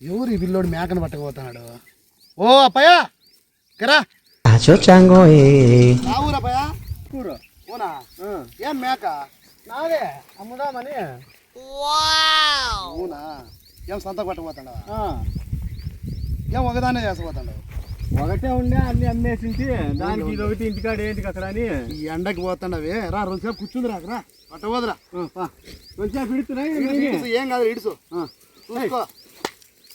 ఎవరు ఈ పిల్లోడు మేకను పట్టకపోతున్నాడు? ఓ అప్పయ్య కరా ఓనా ఏం మేక? నాదే అమ్ముదామని. అవునా ఏం సంత పట్టకపోతాడా ఏం ఒకదానే చేసపోతాడు ఒకటే ఉండే అన్ని అమ్మేసింటి. దానికి ఇది ఒకటి ఇంటికాడ ఏంటి అక్కడ అని. ఈ ఎండకి పోతాండవే రా రెండు సేపు కూర్చుంది రాకరా పట్టబోదురా కొంచెం పిడుతున్నాయి ఇడుసు, ఏం కాదు ఇడుసు చూసుకో.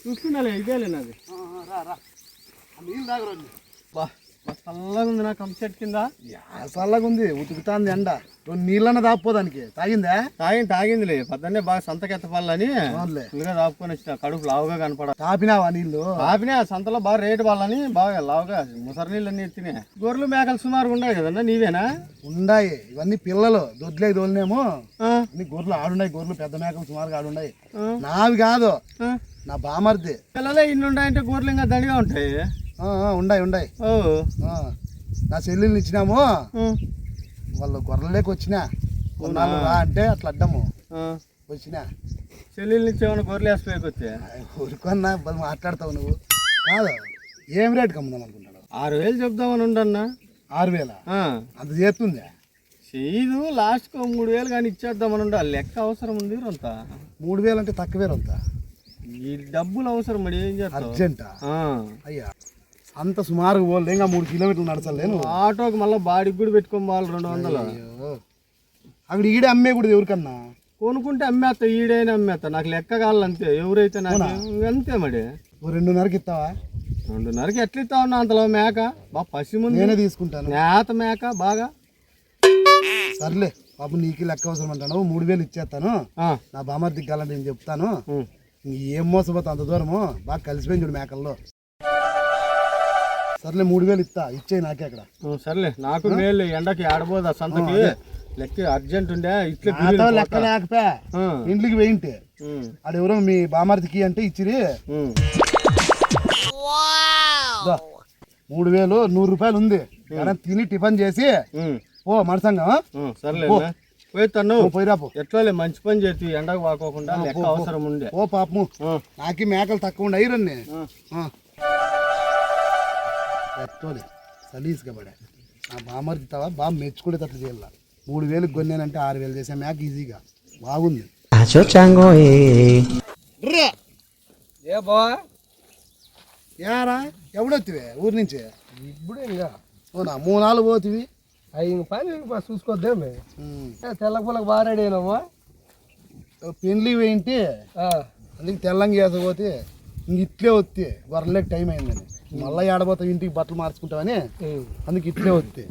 చూస్తున్నాలే ఇదేలే నాది. రా రా. నీళ్ళు తాగరండి బా. చల్లగా ఉంది నా కంప చెట్టు కింద. చల్లగా ఉంది ఉతుకుతాంది ఎండ. నీళ్ళన్న దాపోదానికి తాగిందా? తాగింది తాగిందిలే. పొద్దున్నే బాగా సంతకెత్తపాలని అవునులే. ఫుల్గా దాపుకొని వచ్చిన. కడుపు లావుగా కనపడ. తాపినావా నీళ్ళు? ఆపినా సంతలో బాగా రేటు వాళ్ళని బాగా లావుగా ముసరి నీళ్ళు అన్ని ఎత్తినాయి గొర్రెలు మేకలు సుమారుగా ఉన్నాయి కదన్నా నీవేనా? ఉండాయి. ఇవన్నీ పిల్లలు దొడ్లే అన్ని గొర్రెలు ఆడున్నాయి గొర్రెలు పెద్ద మేకలు సుమారుగా ఆడున్నాయి. నావి కాదు. నా బామర్ది. పిల్లలే ఇన్ని ఉన్నాయంటే గొర్రెలు ఇంకా దండిగా ఉంటాయి. ఓ. ఆ, నా చెల్లెల్ని ఇచ్చినాము. వాళ్ళు గొర్రెలేకి వచ్చినా రా అంటే అట్లా అడ్డము. వచ్చినా. నుంచి ఏమైనా గొర్రెలు వేసిపోయి వచ్చే ఊరుకొన్నా మాట్లాడతావు నువ్వు. కాదు ఏం రేట్ కమ్ముదాం అనుకుంటాడు ఆరు వేలు చెప్దామని ఉండన్నా. ఆరు వేల? అంత చేస్తుందా? చేయదు లాస్ట్కి మూడు వేలు కానీ ఇచ్చేద్దామని ఉండే లెక్క అవసరం ఉంది అంత మూడు వేలు అంటే తక్కువే అంత ఈ డబ్బులు అవసరం మరి ఏం చేస్తావు? అర్జెంటా. అయ్యా. అంత సుమారుగా పోలే ఇంకా మూడు కిలోమీటర్లు నడచలేను ఆటోకి మళ్ళీ బాడీకి కూడా పెట్టుకోవాలి రెండు వందలు. అక్కడ ఈడే అమ్మే కూడా ఎవరికన్నా? కొనుక్కుంటే అమ్మేస్తా ఈడైనా అమ్మేస్తా నాకు లెక్క కావాలి అంతే ఎవరైతే నాకు అంతే మరి. ఓ రెండున్నరకి ఇస్తావా? రెండున్నరకి ఎట్లా ఇస్తా ఉన్నా అంతలో మేక? బా పసి ముందు నేనే తీసుకుంటాను. నేత మేక బాగా. సర్లే పాప నీకు లెక్క అవసరం అంటాను. మూడు వేలు ఇచ్చేస్తాను. నా బామర్ దిగ్గాలని నేను చెప్తాను. ఏం మోసపోతా అంత దూరము? బాగా కలిసిపోయింది చూడు మేకల్లో. సర్లే మూడు వేలు ఇస్తా. ఇచ్చేయి నాకే అక్కడ. సర్లే. నాకు మేలు ఎండకి ఆడబోదు సంతకి. లెక్క అర్జెంట్ ఉండే ఇట్లా లెక్క లేకపోయా? ఇంట్లోకి వేయింటే. ఆడెవరో మీ బామర్దికి అంటే ఇచ్చిరి. మూడు వేలు నూరు రూపాయలు ఉంది. తిని టిఫిన్ చేసి ఓ మనసంగా సర్లే పోయిస్తాను పోయిరాపు ఎట్లా మంచి పని చేతి ఎండకు వాకోకుండా లెక్క అవసరం ఉండే. ఓ పాపము. నాకి మేకలు తక్కువ ఉండే ఐరన్ని ఆ. పెట్టుకోలే సలీస్గా పడే నా బామర్ది తవా బాగా మెచ్చుకునేటట్లు చేయాల. మూడు వేలకు కొన్నానంటే ఆరు వేలు చేసే మేక ఈజీగా. బాగుంది. ఏ బా యారా? ఎవడొత్తివే? ఊరి నుంచి? ఇప్పుడే ఇంకా. అవునా? మూడు నాలుగు పోతివి అవి పని చూసుకోద్దేమే తెల్ల రెడీ అయినామా పెండ్లి వేయింటి అందుకే తెల్లంగా చేసపోతే ఇంక ఇట్లే వస్తే వరలేక టైం అయిందని. మళ్ళీ ఏడబోతావు ఇంటికి బట్టలు మార్చుకుంటావని? అందుకే ఇట్లే వస్తే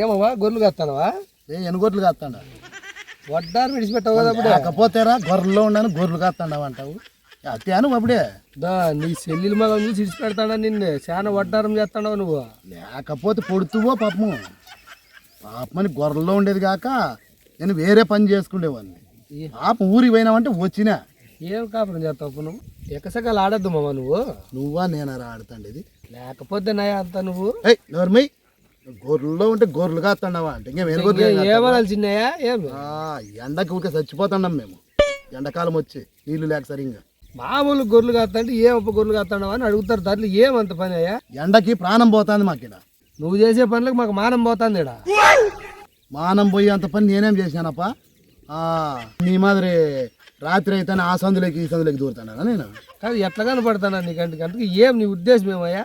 ఏమమ్మా గొర్రెలు కత్తానవా ఏ ఎనుగొడ్లు కాస్తాడా? వడ్డారు విడిచిపెట్టావు కదా అప్పుడే. లేకపోతేరా గొర్రెల్లో ఉండను గొర్రెలు కాస్తాడావు అంటావు. అత్యాను అప్పుడే. దా నీ చెల్లెలు మగం చూసి ఇడిచి పెడతాడా నిన్ను? చాలా వడ్డారం చేస్తాడావు నువ్వు? లేకపోతే పొడుతువో పాపము. పాపమని గొర్రెల్లో ఉండేది కాక నేను వేరే పని చేసుకునేవాడిని పాపం ఊరికి పోయినావంటే వచ్చినా. ఏం కాపురం చేస్తావు నువ్వు? ఎక్కసకాలు ఆడద్దు మామ నువ్వు? నువ్వా నేనారా ఆడుతాండేది లేకపోతే నయ అంత నువ్వు? నోర్మై గొర్రెల్లో ఉంటే గొర్రెలు కాస్తాడావా అంటే? ఇంకా వెనుగొడ్లు ఏమనాలి చిన్నయ్య? ఏం? ఆ, ఎండకి ఊరికే చచ్చిపోతున్నాం మేము. ఎండాకాలం వచ్చి నీళ్ళు లేక సరిగ్గా. మామూలు గొర్రెలు కాస్తంటే ఏం ఒప్ప గొర్రెలు కాస్తాడావు అని అడుగుతారు ధరలు ఏమంత పని అయ్యా? ఎండకి ప్రాణం పోతుంది మాకు ఇక్కడ. నువ్వు చేసే పనులకు మాకు మానం పోతుంది ఇక్కడ మానం పోయేంత పని నేనేం చేశానప్ప? ఆ, నీ మాదిరి రాత్రి అయితే ఆ సందులోకి ఈ సందులోకి దూరుతానా నేను? కాదు ఎట్లా కనపడతానా నీకంటే అందుకు ఏం నీ ఉద్దేశం ఏమయ్యా?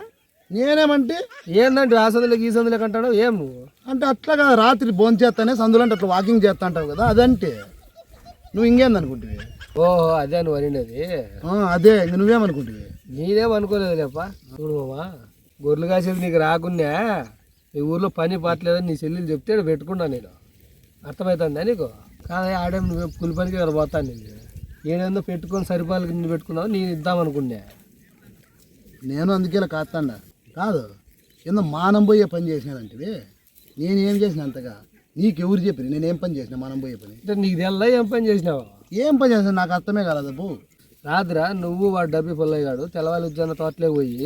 నేనేమంటే ఏందంటే ఆ సందులోకి ఈ సందులోకి అంటాడు? ఏం నువ్వు? అంటే అట్లా కాదు రాత్రి భోజనం చేస్తానే సందులో అంటే అట్లా వాకింగ్ చేస్తా అంటావు కదా అదంటే. నువ్వు ఇంకేందనుకుంటువి? ఓహో అదే నువ్వు అనినది అదే ఇంక నువ్వేమనుకుంటువి? నేనేం అనుకోలేదు లేపా చూడు మామా గొర్రెలు కాసేది నీకు రాకున్నా ఈ ఊర్లో పని పాటలేదని నీ చెల్లెలు చెప్తే పెట్టుకున్నా నేను. అర్థమవుతుందా నీకు? కాదా ఆడే నువ్వు కూలి పనికి పోతాను నేను. ఏడేందో పెట్టుకొని సరిపాలకి నిన్ను పెట్టుకున్నావు నేను ఇద్దామనుకున్నా నేను అందుకే కాస్తాండా కాదు కింద మానం పోయే పని చేసినానంటివి నేనేం చేసిన అంతగా? నీకెవరు చెప్పి నేనేం పని చేసిన మానం పోయే పని? అంటే నీకు తెల్ల ఏం పని చేసినావు? ఏం పని చేసిన నాకు అర్థమే కాలేదు అబ్బు. రాత్రా నువ్వు వాడు డబ్బి పుల్లయ్యాడు తెల్లవాళ్ళు ఉద్యాన తోటలే పోయి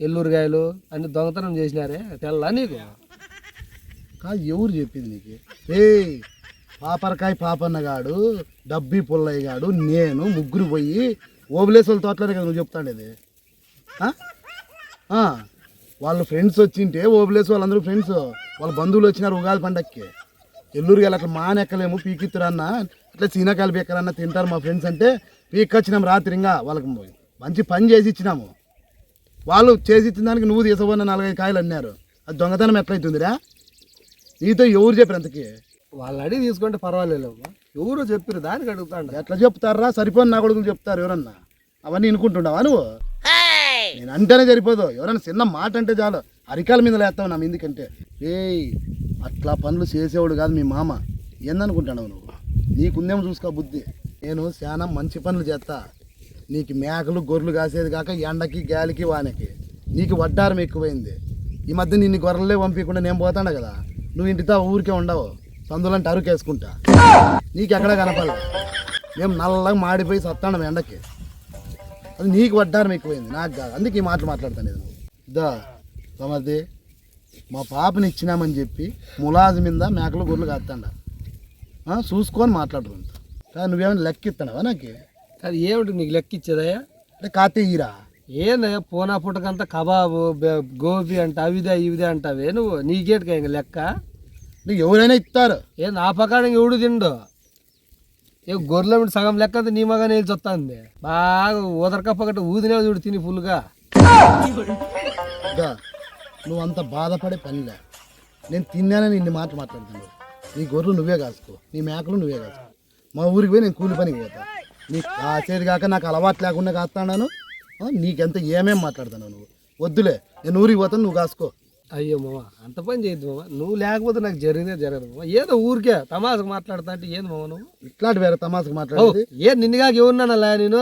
ఎల్లూరుగాయలు అన్ని దొంగతనం చేసినారే తెల్ల నీకు? కాదు ఎవరు చెప్పింది నీకు? ఏయ్ పాపరకాయ పాపన్నగాడు డబ్బి పుల్లయ్య గాడు నేను ముగ్గురు పోయి ఓబులేసుల తోటలోనే కదా నువ్వు చెప్తాడేది. వాళ్ళు వాళ్ళ ఫ్రెండ్స్ వచ్చింటే ఓబులేసు వాళ్ళందరూ ఫ్రెండ్స్ వాళ్ళ బంధువులు వచ్చినారు ఉగాది పండక్కి. ఎల్లూరు అట్లా మానెక్కలేము పీకిత్తురన్నా ఇట్లా చీనకాయలు పీక్కరన్న తింటారు మా ఫ్రెండ్స్ అంటే పీకొచ్చినాం రాత్రి ఇంకా వాళ్ళకి మంచి పని చేసి ఇచ్చినాము. వాళ్ళు చేసి ఇచ్చిన దానికి నువ్వు తీసుకోబోన్న నాలుగైదు కాయలు అన్నారు. అది దొంగతనం ఎట్లయితుందిరా? నీతో ఎవరు చెప్పారు అంతకి? వాళ్ళు అడిగి తీసుకుంటే పర్వాలేదు ఎవరో చెప్పారు దానికి అడుగుతాండ. ఎట్లా చెప్తారా సరిపోని నా కొడుకులు చెప్తారు ఎవరన్నా? అవన్నీ వినుకుంటుండవా నువ్వు? నేను అంటేనే సరిపోదు. ఎవరైనా చిన్న మాట అంటే చాలు. అరికాల మీద లేస్తావు నా ఎందుకంటే ఏయ్ అట్లా పనులు చేసేవాడు కాదు మీ మామ. ఏందనుకుంటున్నావు నువ్వు? నీకుందేమో చూసుకో బుద్ధి. నేను చాలా మంచి పనులు చేస్తా. నీకు మేకలు గొర్రెలు కాసేది కాక ఎండకి గాలికి వానకి. నీకు వడ్డారం ఎక్కువైంది. ఈ మధ్య నిన్ను గొర్రెలే పంపించకుండా నేను పోతాను కదా. నువ్వు ఇంటితో ఊరికే ఉండవు. సందులంటే అరుకేసుకుంటా. నీకు ఎక్కడ కనపడలే. మేము నల్లగా మాడిపోయి సత్తాను ఎండకి. అది నీకు వడ్డారం ఎక్కువైంది నాకు కాదు. అందుకే ఈ మాటలు మాట్లాడతాను నేను. దా సమర్థి మా పాపని ఇచ్చినామని చెప్పి ములాజు మీద మేకలు గొర్రెలు కాస్తాండ. చూసుకొని మాట్లాడరు కానీ నువ్వేమైనా లెక్క ఇస్తానవా నాకు? అది ఏమిటి నీకు లెక్క ఇచ్చేదయ్యా అంటే కాతే ఈరా? ఏందయ్యా పోనా పుట్టకంతా కబాబు గోబీ అంట అవిదే ఇవిదే అంటావే నువ్వు? నీకేటికా ఇంక లెక్క? నీకు ఎవరైనా ఇస్తారు ఏ నా పకాడం ఎవడు తిండు? ఏ గొర్రెల మీద సగం లెక్క నీ మగా నిలిచి వస్తుంది బాగా ఊదరకప్పగట్ట ఊదినే చూడు తిని ఫుల్గా నువ్వు అంత బాధపడే పనిలే. నేను తిన్నానని ఇన్ని మాటలు మాట్లాడుతున్నావు. నీ గొర్రెలు నువ్వే కాసుకో. నీ మేకలు నువ్వే కాసుకో. మా ఊరికి పోయి నేను కూలి పనికి పోతా. నీకు కాసేది కాక నాకు అలవాటు లేకుండా కాస్తాను నీకెంత ఏమేం మాట్లాడుతున్నావు నువ్వు? వద్దులే నేను ఊరికి పోతాను నువ్వు కాసుకో. అయ్యో మామ అంత పని చేయొద్దు మామ. నువ్వు లేకపోతే నాకు జరిగిందే జరగదు మామ. ఏదో ఊరికే తమాసకు మాట్లాడతా అంటే ఏంది మామ నువ్వు? ఇట్లాంటి వేరే తమాసకు ఓ, మాట్లాడేది? ఏ నిన్నగాక ఎవరున్నానలా నేను?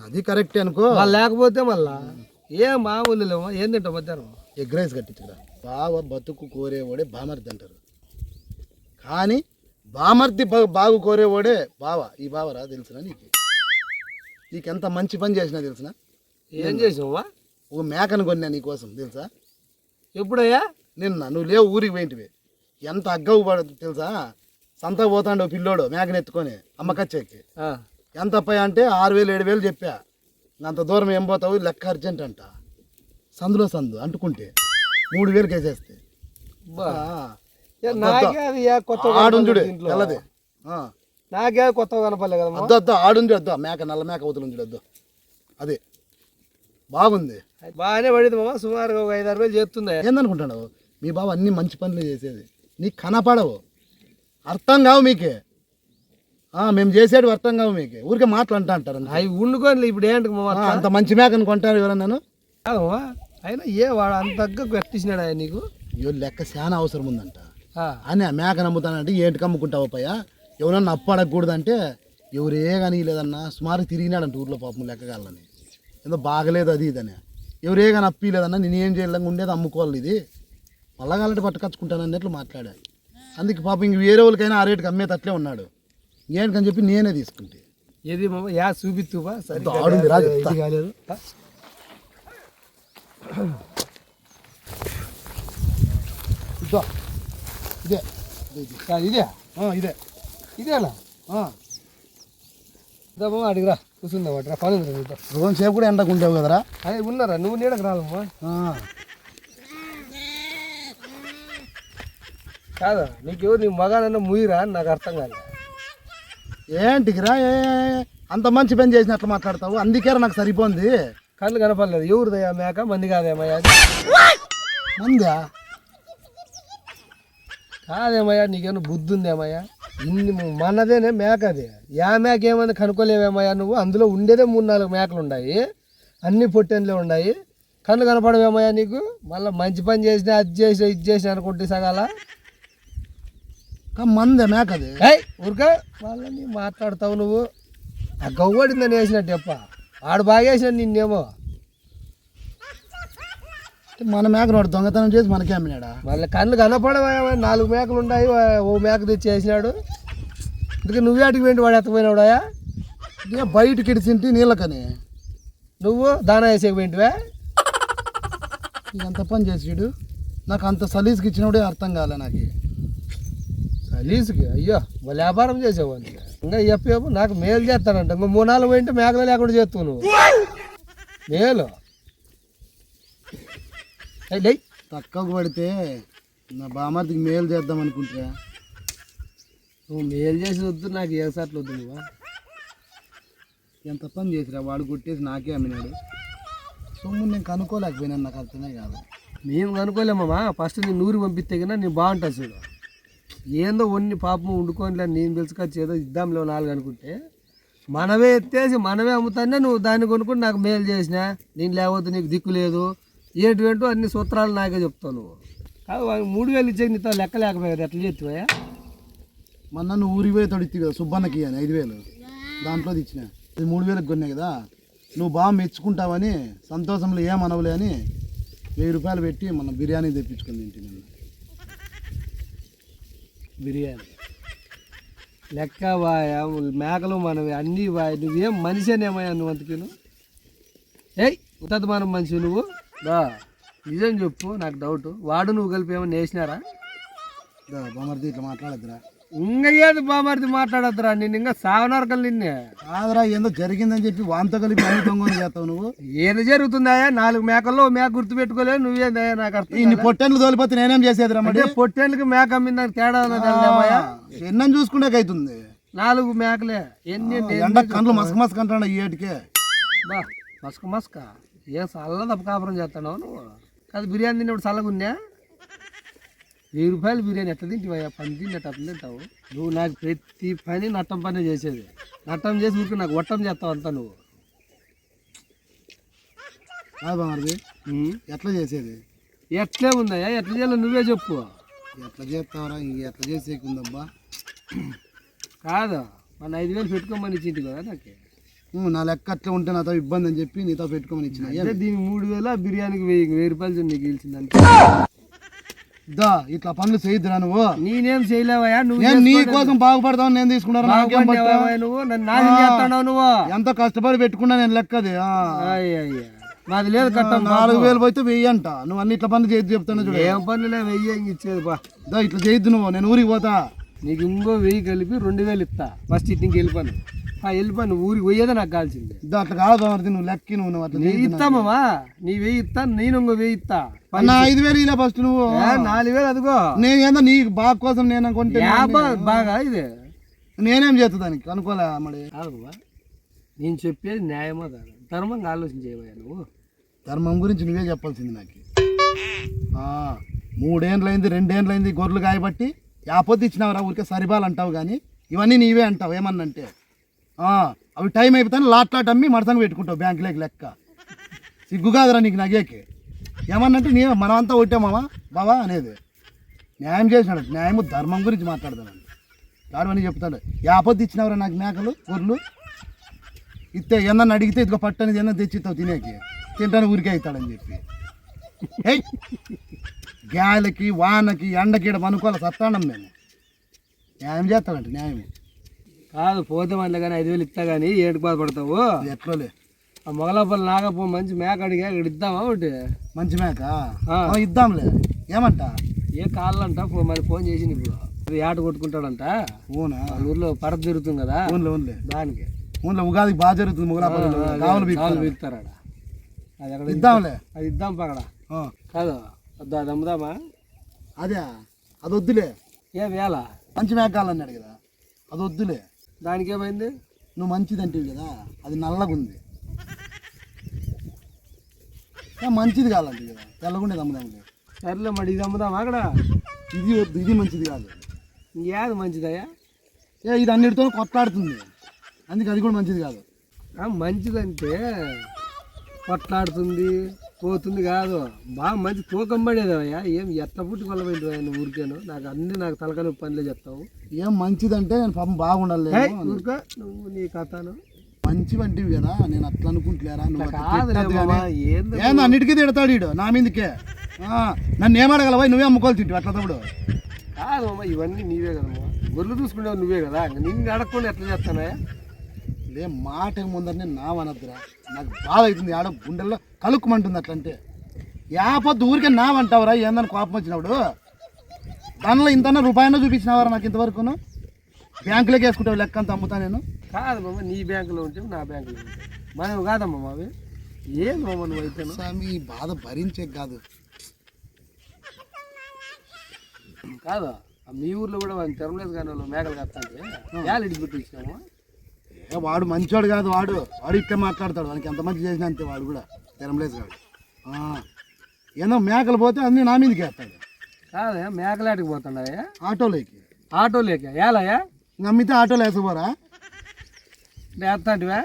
అది కరెక్టే అనుకో. లేకపోతే మళ్ళా? ఏ మామూలు లేవా ఏం తింటావు మధ్యాహ్నం? ఎగ్ రైస్ కట్టించురా. బావ బతుకు కోరేవాడే బామర్ది అంటారు. కానీ బామర్ది బాగు కోరేవాడే బావ. ఈ బావరా తెలుసునా నీకు? నీకెంత మంచి పని చేసినా తెలుసునా? ఏం చేసావా ఒక మేకను కొన్నా నీకోసం తెలుసా? ఎప్పుడయ్యా? నిన్న నువ్వు లేవు ఊరికి పోయింటివి. ఎంత అగ్గవు పడదు తెలుసా? సంతకు పోతాండు పిల్లోడు మేకను ఎత్తుకొని అమ్మకచ్చేకి ఎంత అప్పాయి అంటే ఆరు వేలు ఏడు వేలు చెప్పా. అంత దూరం ఏం పోతావు? లెక్క అర్జెంట్ అంట. సందులో సందు అంటుకుంటే మూడు వేలు కేసేస్తే. కొత్త ఆడుంజుడే తెల్లది. నాకే కొత్తగా కనపడలే కదమ్మా. అద్దు అద్దు ఆడుంది వద్దు మేక నల్ల మేక అవుతుంది వద్దు అదే. బాగుంది. బాగానే పడింది మామ. సుమారుగా ఒక ఐదారు వేలు చేస్తుంది ఏందనుకుంటున్నావు? మీ బావ అన్ని మంచి పనులు చేసేది. నీకు కనపడవు. అర్థం కావు మీకే. మేము చేసేది అర్థం కావు మీకే. ఊరికే మాటలు అంటా అంటారు. అవి వండుకొని ఇప్పుడు ఏంటి అంత మంచి మేకను కొంటారు ఎవరన్నాను? కాదమ్మా అయినా ఏ వాడు అంత తగ్గ కట్టించినాడు ఆయన నీకు? అయ్యో లెక్క చాలా అవసరం ఉందంట. అని ఆ మేక నమ్ముతానంటే ఏంటికి అమ్ముకుంటావు పయ్యా ఎవరన్నా అప్పు అడగకూడదంటే ఎవరే కానీ లేదన్నా సుమారు తిరిగినాడంట ఊర్లో పాపం లెక్కగాలని ఏదో బాగలేదు అది ఇదని ఎవరే కానీ అప్పి లేదన్నా నేను ఏం చేయలేక ఉండేది అమ్ముకోవాలి ఇది. మళ్ళా కాలంటే పట్టుకొచ్చుకుంటాను అన్నట్లు మాట్లాడా. అందుకే పాపం ఇంక వేరే వాళ్ళకైనా ఆ రేటుకి అమ్మేటట్లే ఉన్నాడు. ఏంటికని చెప్పి నేనే తీసుకుంటే. ఏది యా చూపిత్తువా సరే ఆడుంది రా చెప్తా. ఇది కాలేదు. ఇదో. ఇదే ఇదే, ఇదే. అడిగిరా. కూర్చుందాం అట్రా పని ఉంది నీతో. రోజు సేపు కూడా ఎండకు ఉండేవు కదరా? అదే ఉన్నారా? నువ్వు నీడకు రాలమ్మా కాదా? నీకు నీ మగానన్న ముయ్యిరా? అని నాకు అర్థం కాదు ఏంటికిరా ఏ అంత మంచి పని చేసినట్లు మాట్లాడతావు. అందుకే నాకు సరిపోంది. కళ్ళు కనపడలేదు. ఎవరిదయ్యా మేక? మంది కాదేమయ్యా మందా? కాదేమయ్యా నీకేమన్నా బుద్ధి ఉందేమయ్యా మనదేనే మేక అది. యా మేక ఏమైంది కనుక్కోలేవేమయ్యా నువ్వు? అందులో ఉండేదే మూడు నాలుగు మేకలు ఉన్నాయి అన్ని పొట్టెన్లే ఉన్నాయి కన్ను కనపడవేమయ్యా నీకు? మళ్ళీ మంచి పని చేసినా అది చేసినా ఇది చేసినా అనుకుంటే సగాల. మంద మేక అది ఊరిక. వాళ్ళని మాట్లాడతావు నువ్వు. ఆ గవ్వడిందని వేసినట్టు చెప్ప ఆడు బాగా వేసినాడు నిన్నేమో. మన మేక నోడు దొంగతనం చేసి మనకే అమ్మినాడా? మళ్ళీ కళ్ళు కనపడవా? నాలుగు మేకలు ఉన్నాయి ఓ మేక తెచ్చి వేసినాడు. అందుకే నువ్వే అటుకు వెంటి వాడు ఎత్తపోయినావుడాయా ఇదే బయటికి ఇడిచింటి నీళ్ళకని. నువ్వు దానా వేసేకి వెంటివే అంత పని చేసిడు నాకు అంత సలీస్కి ఇచ్చినప్పుడే అర్థం కాలే నాకు. లీజుకి అయ్యో వాళ్ళు వ్యాపారం చేసేవాడిని ఇంకా. చెప్పేపు నాకు మేలు చేస్తానంట. ఇంకా మూడు నాలుగు పోయింటే మేకలు లేకుండా చేస్తావు నువ్వు. మేలు. తక్కువకు పడితే నా బామర్దికి మేలు చేద్దాం అనుకుంటా నువ్వు మేలు చేసి వద్దు నాకు ఏ సాట్లు వద్దు నువ్వు. ఎంత పని చేసిరా? వాడు కొట్టేసి నాకే అమ్మినాడు. సొమ్ము నేను కనుక్కోలేకపోయినాను నాకు అర్థమే కాదు. మేము కనుక్కోలేమమ్మా ఫస్ట్ నేను నూరు పంపిస్తే కన్నా నేను బాగుంటా చూడు. ఏందో ఒన్ని పాపం వండుకోనిలే నేను పిలుచుకొచ్చి ఏదో ఇద్దాంలే నాలుగు అనుకుంటే మనమే ఎత్తేసి మనమే అమ్ముతానే నువ్వు దాన్ని కొనుక్కొని నాకు మేలు చేసినా? నేను లేకపోతే నీకు దిక్కు లేదు. ఏంటివేంటో అన్ని సూత్రాలు నాకే చెప్తావు నువ్వు. కాదు మూడు వేలు ఇచ్చే నీతో లెక్క లేకపోయా కదా ఎట్లా చెప్తావా మొన్న నువ్వు ఊరికి పోయి తొడిచి కదా సుబ్బన్నకి అని ఐదు వేలు. దాంట్లో ఇచ్చిన. ఇది మూడు వేలకు కొన్నాయి కదా. నువ్వు బాగా మెచ్చుకుంటావని సంతోషంలో ఏం అనవులే అని వెయ్యి రూపాయలు పెట్టి మన బిర్యానీ తెప్పించుకుంది ఇంటి నిన్న. బిర్యానీ. లెక్క వాయా మేకలు మనవి అన్నీ వాయ. నువ్వేం మనిషి అనేమయ్యా నువ్వు అంతకిను ఏయ్ ఉత్తది మనం మనిషి నువ్వు. దా నిజం చెప్పు నాకు డౌట్ వాడు నువ్వు కలిపి ఏమన్నా వేసినారా? దా, బామర్ది ఇట్లా మాట్లాడద్దురా. ఇంకా ఏది బామర్ది మాట్లాడద్దురా? నేను ఇంకా సావనరకలు నిన్నే. కాదురా ఏందో జరిగిందని చెప్పి వాంతో కలిపి అన్ని దొంగలు చేస్తావు నువ్వు. ఏది జరుగుతుందా నాలుగు మేకల్లో ఓ మేక గుర్తు పెట్టుకోలేదు నువ్వేందయ్యా నాకు అర్థం ఇన్ని పొట్టెన్లు తోలిపోతే నేనేం చేసేదిరా మరి? అంటే పొట్టేళ్ళకి మేక అమ్మిన తేడా ఉన్నది? ఎన్నని చూసుకుంటే అవుతుంది నాలుగు మేకలే. ఎన్ని ఎన్ని- ఎండ కండ్లు మసక మసక అంటాడు ఈ ఏటికే. బా మస్క మస్క. ఏం చల్లదా కాపురం చేస్తావు నువ్వు? కాదు బిర్యానీ తిన్నప్పుడు చల్లగున్నా వెయ్యి రూపాయలు బిర్యానీ ఎట్లా తింటావయ్యా? పని తిన్నట్టు అట్లా తింటావు? నువ్వు నాకు ప్రతి పని నట్టం పని చేసేది. నట్టం చేసి ఊరికి నాకు వట్టం చేస్తావు అంతా నువ్వు. ఉమ్. ఎట్లా చేసేది? ఎట్లే ఉందయ్యా? ఎట్లా చేయాలో నువ్వే చెప్పు. ఎట్లా చేస్తావరా? ఇంక ఎట్లా చేసేకుందబ్బా? కాదు మన ఐదు వేలు పెట్టుకోమని ఇచ్చింది కదా నాకు. నా లెక్క అట్లా ఉంటే నాతో ఇబ్బంది అని చెప్పి నీతో పెట్టుకోమని ఇచ్చిన. అంటే దీనికి మూడు వేలు బిర్యానీకి వెయ్యి వెయ్యి రూపాయలు నీకు గెలిచిందంటే. దా ఇట్లా పనులు చేయొద్దురా నువ్వు. నేనేం చేయలేవయ్యా నువ్వు నేను నీ కోసం బాగుపడతావు నేను తీసుకున్నాను నాకేం నువ్వు? నన్ను నాశనం చేస్తున్నావు నువ్వు? ఎంతో కష్టపడి పెట్టుకున్నా నేను లెక్కది నాది లేదు కట్టం నాలుగు వేలు పోతే వెయ్యి అంట. నువ్వు అన్ని ఇట్లా పనులు చేయొద్దు చెప్తాను చూడు. ఏం పనులే వెయ్యి ఇచ్చేది బా దా ఇట్లా చేయొద్దు నువ్వు. నేను ఊరికి పోతా. నీకు ఇంకో వెయ్యి కలిపి రెండు వేలు ఇస్తా. ఫస్ట్ ఇటు ఇంక వెళ్ళిపోను. ఆ వెళ్ళిపోను ఊరికి పోయేదే నాకు కాల్సింది దా అట్లా కాదు బామర్ది నువ్వు లెక్కి నువ్వు నువ్వు అట్లా నీ చేయొద్దు ఇస్తామమ్మా నీ వెయ్యి ఇస్తా నేను ఇంకో వెయ్యి ఇస్తా. నా ఐదు వేలు ఇలా ఫస్ట్ నువ్వు. నాలుగు వేలు అదిగో. నేను ఏందో నీ బాగా కోసం నేను అనుకుంటే బాగా ఇది. నేనేం చేస్తా దానికి? అనుకోలే మరి. కాదమ్మా నేను చెప్పేది న్యాయమా కాదు? ధర్మంగా ఆలోచన చేయవయ్యా నువ్వు? ధర్మం గురించి నువ్వే చెప్పాల్సింది నాకు. మూడేండ్లైంది రెండేండ్లైంది గొర్రెలు కాయబట్టి యాపొద్దు ఇచ్చినావురా ఊరికే సరిబాలు అంటావు కానీ ఇవన్నీ నీవే అంటావు ఏమన్నంటే. అవి టైం అయిపోతాను లాట్ లాట్ అమ్మి మడతంగా పెట్టుకుంటావు బ్యాంకులోకి లెక్క. సిగ్గు కాదురా నీకు నగేకి. ఏమన్నంటే నీ మనమంతా కొట్టామావా బావా అనేది. న్యాయం చేసినాడు. న్యాయము ధర్మం గురించి మాట్లాడతాను దాని చెప్తాడు. యాపొద్దు ఇచ్చినవరా నాకు మేకలు గొర్రెలు? ఇస్తే ఏమన్నా అడిగితే ఇదిగో పట్టని ఏదన్నా తెచ్చిస్తావు తినేకి. తింటాను ఊరికే అవుతాడని చెప్పి. గాలికి వానకి ఎండకి ఈడ అనుకోవాలి సత్తాండం మేము. న్యాయం చేస్తాడంట న్యాయం కాదు పోతే మళ్ళీ కానీ ఐదు వేలు ఇస్తా కానీ ఏడుకు బాధపడతావు. ఎట్లోలే? ఆ మొగలాపల్లి నాగపో మంచి మేక అడిగా ఇక్కడ ఇద్దామా ఒకటి? మంచి మేక? ఇద్దాంలే. ఏమంట? ఏ కాళ్ళంట ఫో- మరి ఫోన్ చేసింది ఇప్పుడు. అది ఏట కొట్టుకుంటాడంట. ఊనా వాళ్ళ ఊర్లో పరద తిరుగుతుంది కదా. ఊన్లే ఊన్లే దానికి. ఊన్లే ఉగాదికి బాగా జరుగుతుంది ముగలాపల్లి కావాలి బీక్ పీకుతారాడ అది అక్కడ ఇద్దాంలే. అది ఇద్దాం పక్కడ కాదు అది అమ్ముదామా? అదే అది వద్దులే. ఏ వేళ? మంచి మేక కావాలన్నాడు కదా అది వద్దులే. దానికి ఏమైంది నువ్వు మంచిది అంటివి కదా అది నల్లగా ఉంది ఏ, మంచిది కావాలంటే కదా తెల్లగుండేది అమ్ముదాంలే సర్లే మరి ఇది అమ్ముదామా అక్కడ? ఇది వద్దు ఇది మంచిది కాదు. ఇంకేది మంచిదయ్యా? ఏ ఇది అన్నిటితో కొట్లాడుతుంది. అందుకే అది కూడా మంచిది కాదు. మంచిదంటే కొట్లాడుతుంది. పోతుంది కాదు. బాగా మంచి తూకం పడేదయ్యా ఏం ఎట్లా పుట్టి కొల్లబెట్టు నువ్వు ఊరికేను? నాకు అన్ని నాకు తలకాయ పనులే చెప్తావు. ఏం మంచిదంటే నేను పాపం బాగుండాలి ఊరుకో. నువ్వు నీ కథను. మంచి వంటివి కదా. నేను అట్లా అనుకుంటులేరా? నువ్వు అన్నిటికీ తిడతాడు ఈడు. నా మీదకే. ఆ, నన్ను ఏమడగలవా నువ్వే అమ్ముకోవాలి తింటు అట్లా తప్పుడు. కాదు మామ ఇవన్నీ నీవే కదమ్మా గొర్రెలు చూసుకునేవి నువ్వే కదా. నిన్ను అడగకుండా ఎట్లా చేస్తానా లే మాట ముందరనే నావనద్దురా. నాకు బాధ అవుతుంది ఆడ గుండెల్లో కలుక్కుమంటుంది అట్లంటే యాపొద్దు ఊరికే నావంటావురా ఏందని కోపం వచ్చినప్పుడు? దానిలో ఇంత రూపాయన చూపించినవారా నాకు ఇంతవరకును? బ్యాంకులోకి వేసుకుంటావు లెక్క అంత అమ్ముతా నేను? కాదు మామ నీ బ్యాంకులో ఉంటే నా బ్యాంకులో ఉంటే. మనం కాదమ్మా మావి ఏం మామ నువ్వు అయితేను స్వామి బాధ భరించే కాదు. కాదు? మీ ఊర్లో కూడా వాళ్ళు తిరమలేదు కానీ వాళ్ళు మేకలు కత్తంటే యాలు ఇటు పెట్టి ఇచ్చినాము ఏ వాడు మంచోడు కాదు వాడు. వాడు ఇట్టే మాట్లాడతాడు. వానికి ఎంత మంచి చేసినా అంతే వాడు కూడా. తిరమలేసు కాడు ఆ, ఏదో మేకలు పోతే అన్నీ నా మీదకి వేస్తాడు. కాదా మేకలాటికి పోతుండయా ఆటోలోకి ఆటోలేక ఏలయ్యా? ఇంక అమ్మితే ఆటోలో వేసుకోరా వేస్తాంటివా?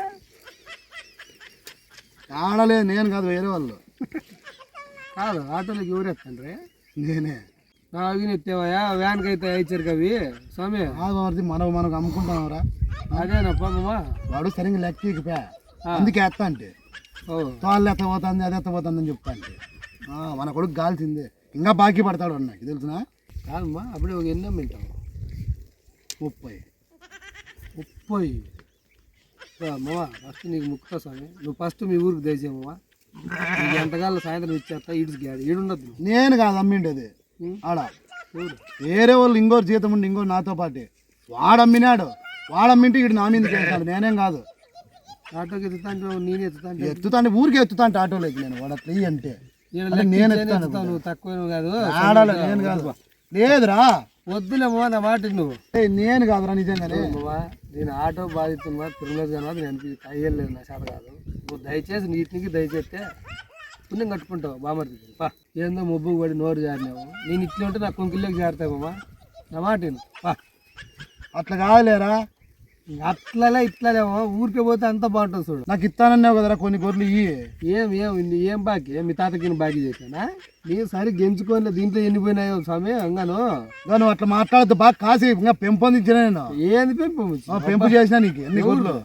ఆడలే నేను కాదు వేరే వాళ్ళు. కాదు ఆటోలోకి ఎవరు ఎత్తండ్రి నేనే. నా అవి ఎత్తేవయ్యా? వ్యాన్కి అయితే ఇచ్చారు అవి స్వామి. కాదు మరి మనం మనకు అమ్ముకుంటాంరా అదేనప్పా మామ వాడు సరిగ్గా లెక్క ఇకపోయా అందుకే వేస్తా అంటే ఓ. తోళ్ళు ఎత్తపోతుంది అది ఎత్తపోతుంది అని చెప్తా అంటే మన కొడుకు గాల్సిందే. ఇంకా బాకీ పడతాడు వాడు నాకు తెలుసునా? కాదమ్మా అప్పుడే ఒక ఎన్ని అమ్మింటావు ముప్పై. ముప్పై. మామ ఫస్ట్ నీకు ముక్కుతా స్వామి. నువ్వు ఫస్ట్ మీ ఊరికి దయచేయమ్మా ఎంతకాలం సాయంత్రం ఇచ్చేస్తా గ్యాడ్ ఈడుండద్దు నేను కాదు అమ్మిండేది? ఆడ. వేరే వాళ్ళు ఇంకోటి జీతం ఉండి ఇంకోటి నాతో పాటే. వాడు అమ్మినాడు వాడు అమ్మింటే ఇటు నా మీద చేస్తాడు నేనేం కాదు. ఆటోకి ఎత్తుతా అంటే నేను ఎత్తుతా అంటే ఎత్తుతాంటే ఊరికి ఎత్తుతాంటే ఆటోలోకి నేను వాడు అట్లా అంటే నేను ఎత్తుతాను. తక్కువ నువ్వు కాదు. ఆడాలి. నేను కాదు. లేదురా. వద్దులేమ్మా నా మాట నువ్వు. నేను కాదురా నిజంగానే. నేను ఆటో బాధితున్నా తిరుమల కానీ నేను అయ్యలేదు నా చేత కాదు. నువ్వు దయచేసి నీటికి దయచేస్తే పుణ్యం కట్టుకుంటావు బామర్ది. పా. ఏందో మొబ్బు పడి నోరు జారినావు. నేను ఇట్లా ఉంటే నా కొంకిల్లోకి జారుతావమ్మా నా మాట. పా. అట్లా కాదులేరా. అట్లలే ఇట్లలేమో ఊరికే పోతే అంత బాగుంటుంది చూడు. నాకు ఇస్తానన్నావు కదరా కొన్ని గొర్రెలు ఇయ్యి. ఏం ఏం ఏం బాకీ? మీ తాతకి బాకీ చేశానా? నేను సరి గెంచుకొని దీంట్లో ఎన్నిపోయినాయో స్వామి అంగాను. నువ్వు అట్లా మాట్లాడద్దు. బాగా కాసి ఇంకా పెంపొందించిన నేను. ఏంది పెంపు? పెంపు చేసినా నీకు ఎన్ని గొర్రెలు?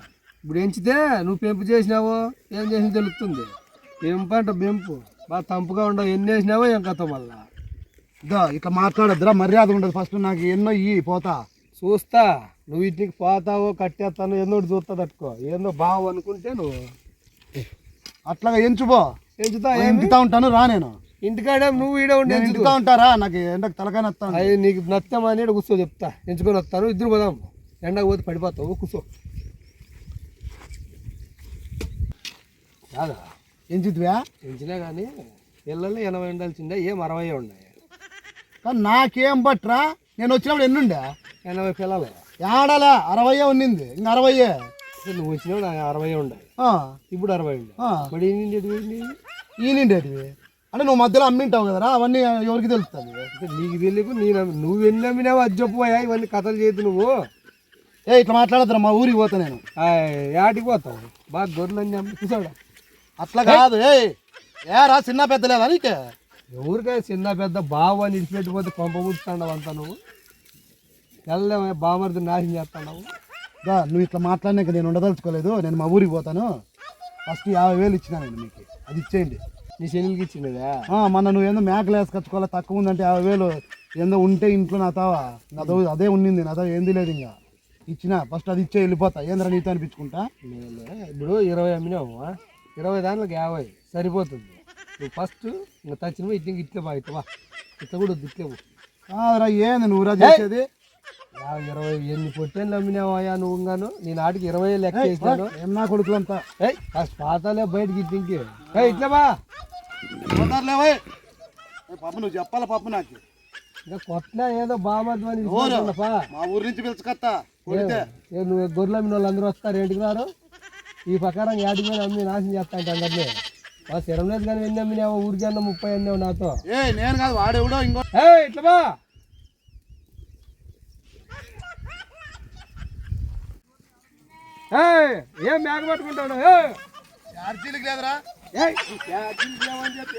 ఇప్పుడు ఎంచితే నువ్వు పెంపు చేసినావో ఏం చేసినా తెలుస్తుంది. పెంపు అంట పెంపు బాగా తంపుగా ఉండవు ఎన్ని వేసినావో ఏం కథ మళ్ళా. ఇదా ఇట్లా మాట్లాడద్దురా మర్యాద ఉండదు. ఫస్ట్ నాకు ఎన్నో ఇయ్యి పోతా. చూస్తా. నువ్వు ఇంటికి పోతావో కట్టేస్తాను ఒకటి చూస్తా తట్టుకో. ఏందో బావు అనుకుంటే నువ్వు. అట్లాగా ఎంచుపో ఎంచుతా ఇంటికా ఉంటాను రా నేను. ఇంటికాడే నువ్వు ఈడ ఉండి. ఇంటికా ఉంటారా? నాకు ఎండకు తలకాయ వస్తాను అయ్యి నీకు నచ్చమని ఈడ కూర్చో చెప్తా. ఎంచుకొని వస్తాను ఇద్దరు పోదాం. ఎండకు పోతే పడిపోతావు కూర్చో. కాదా? ఎంచుతువా? పెంచినా కానీ పిల్లలు ఎనభై ఉండాల్సిందే ఏం అరవై ఉన్నాయి. కానీ నాకేం బట్రా? నేను వచ్చినప్పుడు ఎన్నుండే? ఎనభై పిల్లలు. ఏడాలా అరవయే ఉన్నింది. ఇంకా అరవయే. అసలు నువ్వు వచ్చినప్పుడు ఆ అరవై ఆ, ఇప్పుడు అరవై ఉండే. మరి ఏంటి? ఈనిండేటివి అంటే నువ్వు మధ్యలో అమ్మింటావు కదరా? అవన్నీ ఎవరికి తెలుస్తుంది? అంటే నీకు తెలియకు నేను నువ్వు ఎన్ని అమ్మినావు అది చెప్పపోయా ఇవన్నీ కథలు చేయదు నువ్వు. ఏ ఇట్లా మాట్లాడద్దురా మా ఊరికి పోతా నేను. యాటికి పోతావు? బాగా గొర్రెలు అన్ని అమ్మి కూర్చోడా అట్లా కాదు ఏ ఏరా చిన్న పెద్ద లేదా నీకే? ఎవరికై చిన్న పెద్ద బావ అని ఇడిచిపెట్టిపోతే కొంప ముడుతున్నావు అంతా నువ్వు? తెల్లమే బామర్ది నాశనం చేస్తున్నావు? దా నువ్వు ఇట్లా మాట్లాడినాక నేను ఉండదలుచుకోలేదు. నేను మా ఊరికి పోతాను. ఫస్ట్ యాభై వేలు ఇచ్చినా నేను మీకు అది ఇచ్చేయండి. నీ శనిలికి ఇచ్చినదా ఆ, మొన్న నువ్వు ఏందో మేకలు వేసుకొచ్చుకోవాలి తక్కువ ఉందంటే యాభై వేలు. ఏందో ఉంటే ఇంట్లో నాతావా నాతో అదే ఉండింది నాతో ఏంది లేదు ఇంకా. ఇచ్చిన ఫస్ట్ అది ఇచ్చే వెళ్ళిపోతా. ఏంద్రా నీతో అనిపించుకుంటా? ఇప్పుడు ఇరవై అమ్మినావు ఇరవై దాంట్లోకి యాభై సరిపోతుంది. నువ్వు ఫస్ట్ ఇంకా తచ్చినవా ఇట్లా ఇట్లా బా ఇట్లా ఇట్లా కూడా వద్దు ఇట్లా పో. కాదురా ఏంది నువ్వురా చేసేది? ఇరవై ఎన్ని పొట్టేళ్ళు అమ్మినావయ్యా నువ్వు ఇంగాను? నేను ఆటికి ఇరవై లెక్క వేసినాను ఏం నా కొడుకులంతా? ఏయ్ కాస్త పాతాలే బయటికి ఇట్లా ఇంకే. ఏయ్ ఇట్లా బా. ఏ పాప నువ్వు చెప్పాలా పాప నాకు? ఇంకా కొట్టినా ఏదో? పా మా ఊరి నుంచి పిలుచుకత్తా ఏ నువ్వు గొర్రెలు అమ్మిన వాళ్ళు అందరూ వస్తారు ఏంటికి రారు? ఈ ప్రకారం యాడికి పోయి అమ్మి నాశనం చేస్తా అంటే అందరినీ. మా స్థిరం లేదు కానీ ఎన్ని అమ్మినావు ఊరికి అన్న ముప్పై అన్నావు నాతో. ఏ నేను కాదు వాడెవడో ఇంకో ఏ ఇట్లా బా. ఏం మేక పట్టుకుంటాడు? చార్జీలకు లేదురా. ఈ క్యాచీలు లేవని చెప్పి.